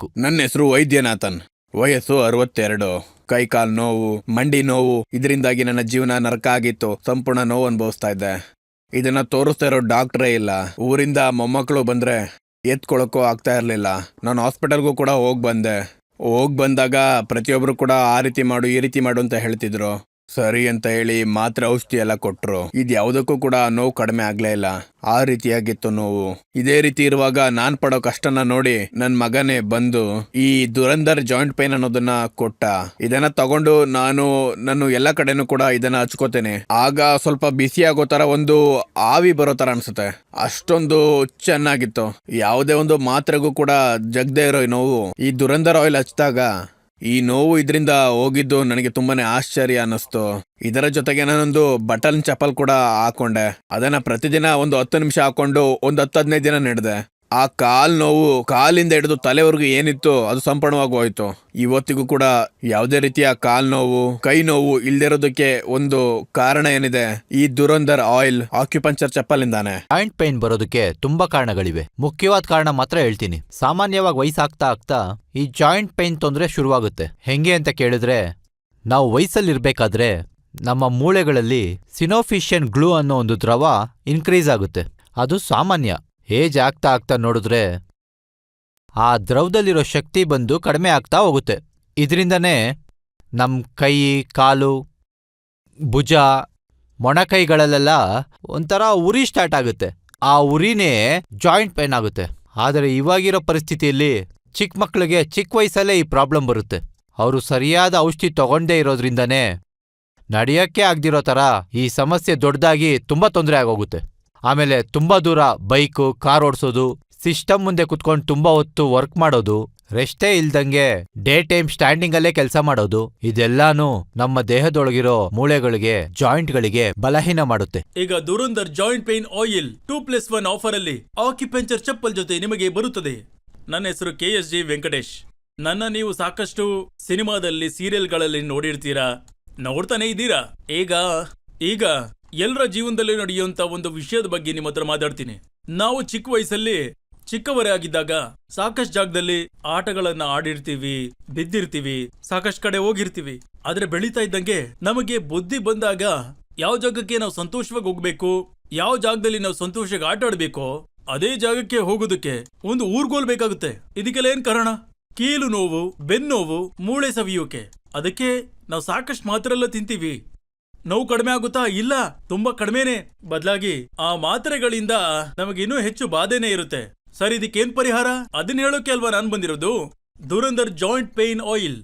ಬೇಕು ನನ್ನ ಹೆಸರು ವೈದ್ಯನಾಥನ್. ವಯಸ್ಸು ಅರವತ್ತೆರಡು. ಕೈಕಾಲ್ ನೋವು, ಮಂಡಿ ನೋವು, ಇದರಿಂದಾಗಿ ನನ್ನ ಜೀವನ ನರಕ ಆಗಿತ್ತು. ಸಂಪೂರ್ಣ ನೋವು ಅನುಭವಿಸ್ತಾ ಇದ್ದೆ. ಇದನ್ನ ತೋರಿಸ್ತಾ ಇರೋ ಡಾಕ್ಟ್ರೇ ಇಲ್ಲ. ಊರಿಂದ ಮೊಮ್ಮಕ್ಕಳು ಬಂದ್ರೆ ಎತ್ಕೊಳಕ್ಕೂ ಆಗ್ತಾ ಇರಲಿಲ್ಲ. ನಾನು ಹಾಸ್ಪಿಟಲ್ಗೂ ಕೂಡ ಹೋಗಿ ಬಂದೆ. ಹೋಗಿ ಬಂದಾಗ ಪ್ರತಿಯೊಬ್ಬರು ಕೂಡ ಆ ರೀತಿ ಮಾಡು, ಈ ರೀತಿ ಮಾಡು ಅಂತ ಹೇಳ್ತಿದ್ರು. ಸರಿ ಅಂತ ಹೇಳಿ ಮಾತ್ರ ಔಷಧಿ ಎಲ್ಲ ಕೊಟ್ರು. ಇದು ಯಾವುದಕ್ಕೂ ಕೂಡ ನೋವು ಕಡಿಮೆ ಆಗ್ಲೇ ಇಲ್ಲ. ಆ ರೀತಿಯಾಗಿತ್ತು ನೋವು. ಇದೇ ರೀತಿ ಇರುವಾಗ ನಾನ್ ಪಡೋ ಕಷ್ಟನ ನೋಡಿ ನನ್ ಮಗನೇ ಬಂದು ಈ ದುರಂಧರ್ ಜಾಯಿಂಟ್ ಪೈನ್ ಅನ್ನೋದನ್ನ ಕೊಟ್ಟ. ಇದನ್ನ ತಗೊಂಡು ನಾನು ನಾನು ಎಲ್ಲ ಕಡೆನೂ ಕೂಡ ಇದನ್ನ ಹಚ್ಕೋತೇನೆ. ಆಗ ಸ್ವಲ್ಪ ಬಿಸಿ ಆಗೋ ತರ ಒಂದು ಆವಿ ಬರೋ ತರ ಅನ್ಸುತ್ತೆ. ಅಷ್ಟೊಂದು ಚೆನ್ನಾಗಿತ್ತು. ಯಾವುದೇ ಒಂದು ಮಾತ್ರೆಗೂ ಕೂಡ ಜಗ್ದೇ ಇರೋ ನೋವು. ಈ ದುರಂಧರ್ ಆಯಿಲ್ ಹಚ್ಚಿದಾಗ ಈ ನೋವು ಇದರಿಂದ ಹೋಗಿದ್ದು ನನಗೆ ತುಂಬಾನೇ ಆಶ್ಚರ್ಯ ಅನ್ನಿಸ್ತು. ಇದರ ಜೊತೆಗೆ ನಾನೊಂದು ಬಟನ್ ಚಪ್ಪಲ್ ಕೂಡ ಹಾಕೊಂಡೆ. ಅದನ್ನ ಪ್ರತಿದಿನ ಒಂದು ಹತ್ತು ನಿಮಿಷ ಹಾಕೊಂಡು ಒಂದು ಹತ್ತು ಹದಿನೈದು ದಿನ ನಡೆದೆ. ಆ ಕಾಲ್ ನೋವು ಕಾಲಿಂದ ಹಿಡಿದು ತಲೆವರೆಗೂ ಏನಿತ್ತು ಅದು ಸಂಪೂರ್ಣವಾಗಿ ಹೋಯ್ತು. ಇವತ್ತಿಗೂ ಕೂಡ ಯಾವುದೇ ರೀತಿಯ ಕಾಲ್ ನೋವು, ಕೈ ನೋವು ಇಲ್ದಿರೋದಕ್ಕೆ ಒಂದು ಕಾರಣ ಏನಿದೆ? ಈ ದುರಂಧರ್ ಆಯಿಲ್ ಆಕ್ಯುಪಂಚರ್ ಚಪ್ಪಲಿಂದಾನೆ. ಜಾಯಿಂಟ್ ಪೈನ್ ಬರೋದಕ್ಕೆ ತುಂಬಾ ಕಾರಣಗಳಿವೆ. ಮುಖ್ಯವಾದ ಕಾರಣ ಮಾತ್ರ ಹೇಳ್ತೀನಿ. ಸಾಮಾನ್ಯವಾಗಿ ವಯಸ್ಸಾಗ್ತಾ ಆಗ್ತಾ ಈ ಜಾಯಿಂಟ್ ಪೈನ್ ತೊಂದರೆ ಶುರುವಾಗುತ್ತೆ. ಹೆಂಗೆ ಅಂತ ಕೇಳಿದ್ರೆ, ನಾವು ವಯಸ್ಸಲ್ಲಿರ್ಬೇಕಾದ್ರೆ ನಮ್ಮ ಮೂಳೆಗಳಲ್ಲಿ ಸಿನೋಫಿಷಿಯನ್ ಗ್ಲೂ ಅನ್ನೋ ಒಂದು ದ್ರವ ಇನ್ಕ್ರೀಸ್ ಆಗುತ್ತೆ. ಅದು ಸಾಮಾನ್ಯ. ಏಜ್ ಆಗ್ತಾ ಆಗ್ತಾ ನೋಡಿದ್ರೆ ಆ ದ್ರವದಲ್ಲಿರೋ ಶಕ್ತಿ ಬಂದು ಕಡಿಮೆ ಆಗ್ತಾ ಹೋಗುತ್ತೆ. ಇದರಿಂದನೇ ನಮ್ಮ ಕೈ, ಕಾಲು, ಭುಜ, ಮೊಣಕೈಗಳಲ್ಲೆಲ್ಲ ಒಂಥರ ಉರಿ ಸ್ಟಾರ್ಟ್ ಆಗುತ್ತೆ. ಆ ಉರಿನೇ ಜಾಯಿಂಟ್ ಪೈನ್ ಆಗುತ್ತೆ. ಆದರೆ ಇವಾಗಿರೋ ಪರಿಸ್ಥಿತಿಯಲ್ಲಿ ಚಿಕ್ಕ ಮಕ್ಕಳಿಗೆ ಚಿಕ್ಕ ವಯಸ್ಸಲ್ಲೇ ಈ ಪ್ರಾಬ್ಲಮ್ ಬರುತ್ತೆ. ಅವರು ಸರಿಯಾದ ಔಷಧಿ ತಗೊಂಡೇ ಇರೋದ್ರಿಂದನೇ ನಡೆಯೋಕ್ಕೆ ಆಗ್ದಿರೋ ಥರ ಈ ಸಮಸ್ಯೆ ದೊಡ್ಡದಾಗಿ ತುಂಬಾ ತೊಂದರೆ ಆಗೋಗುತ್ತೆ. ಆಮೇಲೆ ತುಂಬಾ ದೂರ ಬೈಕು, ಕಾರ್ ಓಡಿಸೋದು, ಸಿಸ್ಟಮ್ ಮುಂದೆ ಕುತ್ಕೊಂಡು ತುಂಬಾ ಹೊತ್ತು ವರ್ಕ್ ಮಾಡೋದು ರೆಸ್ಟೇ ಇಲ್ದಂಗೆ ಡೇ ಟೈಮ್ ಸ್ಟ್ಯಾಂಡಿಂಗ್ ಅಲ್ಲೇ ಕೆಲಸ ಮಾಡೋದು, ಇದೆಲ್ಲಾನು ನಮ್ಮ ದೇಹದೊಳಗಿರೋ ಮೂಳೆಗಳಿಗೆ, ಜಾಯಿಂಟ್ಗಳಿಗೆ ಬಲಹೀನ ಮಾಡುತ್ತೆ. ಈಗ Durandhar joint pain oil two plus one offer ಅಲ್ಲಿ ಆಕ್ಯುಪೆಂಚರ್ ಚಪ್ಪಲ್ ಜೊತೆ ನಿಮಗೆ ಬರುತ್ತದೆ. ನನ್ನ ಹೆಸರು ಕೆ ಎಸ್ ಜಿ ವೆಂಕಟೇಶ್. ನನ್ನ ನೀವು ಸಾಕಷ್ಟು ಸಿನಿಮಾದಲ್ಲಿ ಸೀರಿಯಲ್ಗಳಲ್ಲಿ ನೋಡಿರ್ತೀರಾ? ನೋಡ್ತಾನೆ ಇದ್ದೀರಾ? ಈಗ ಈಗ ಎಲ್ಲರ ಜೀವನದಲ್ಲಿ ನಡೆಯುವಂತ ಒಂದು ವಿಷಯದ ಬಗ್ಗೆ ನಿಮ್ಮ ಹತ್ರ ಮಾತಾಡ್ತೀನಿ. ನಾವು ಚಿಕ್ಕ ವಯಸ್ಸಲ್ಲಿ ಚಿಕ್ಕವರೇ ಆಗಿದ್ದಾಗ ಸಾಕಷ್ಟು ಜಾಗದಲ್ಲಿ ಆಟಗಳನ್ನ ಆಡಿರ್ತೀವಿ, ಬಿದ್ದಿರ್ತೀವಿ, ಸಾಕಷ್ಟು ಕಡೆ ಹೋಗಿರ್ತೀವಿ. ಆದ್ರೆ ಬೆಳೀತಾ ಇದ್ದಂಗೆ ನಮಗೆ ಬುದ್ಧಿ ಬಂದಾಗ ಯಾವ ಜಾಗಕ್ಕೆ ನಾವು ಸಂತೋಷವಾಗಿ ಹೋಗ್ಬೇಕು, ಯಾವ ಜಾಗದಲ್ಲಿ ನಾವು ಸಂತೋಷವಾಗಿ ಆಟ ಆಡ್ಬೇಕೋ ಅದೇ ಜಾಗಕ್ಕೆ ಹೋಗೋದಕ್ಕೆ ಒಂದು ಊರ್ಗೋಲ್ ಬೇಕಾಗುತ್ತೆ. ಇದಕ್ಕೆಲ್ಲ ಏನ್ ಕಾರಣ? ಕೀಲು ನೋವು ಬೆನ್ನೋವು ಮೂಳೆ ಸವಿಯೋಕೆ. ಅದಕ್ಕೆ ನಾವು ಸಾಕಷ್ಟು ಮಾತ್ರ ಎಲ್ಲ ತಿಂತೀವಿ. ನೋವು ಕಡಿಮೆ ಆಗುತ್ತಾ? ಇಲ್ಲ, ತುಂಬಾ ಕಡಿಮೆನೆ. ಬದಲಾಗಿ, ಆ ಮಾತ್ರೆಗಳಿಂದ ನಮಗೆ ಇನ್ನೂ ಹೆಚ್ಚು ಬಾಧೆನೇ ಇರುತ್ತೆ. ಸರ್, ಇದಕ್ಕೇನ್ ಪರಿಹಾರ? ಅದನ್ನ ಹೇಳೋಕೆ ಅಲ್ವಾ ನಾನ್ ಬಂದಿರೋದು? Durandhar joint pain oil.